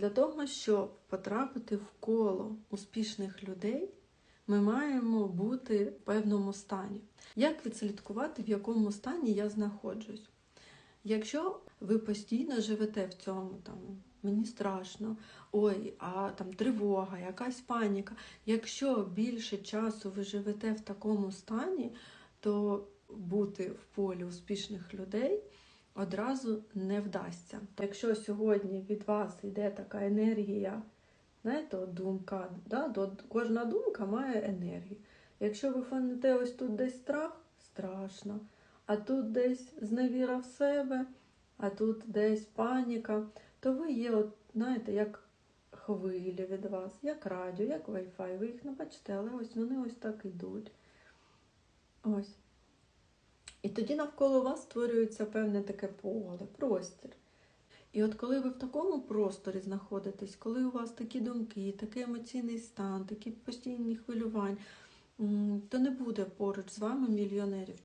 Для того, щоб потрапити в коло успішних людей, ми маємо бути в певному стані. Як відслідкувати, в якому стані я знаходжусь? Якщо ви постійно живете в цьому, там мені страшно, ой, а там тривога, якась паніка. Якщо більше часу ви живете в такому стані, то бути в полі успішних людей одразу не вдасться. Якщо сьогодні від вас йде така енергія, знаєте, думка, да, до- кожна думка має енергію. Якщо ви фоните ось тут десь страх, страшно, а тут десь зневіра в себе, а тут десь паніка, то ви є, от, знаєте, як хвилі від вас, як радіо, як Wi-Fi. Ви їх не бачите, але ось вони ось так йдуть. І тоді навколо вас створюється певне таке поле, простір. І от коли ви в такому просторі знаходитесь, коли у вас такі думки, такий емоційний стан, такі постійні хвилювання, то не буде поруч з вами мільйонерів.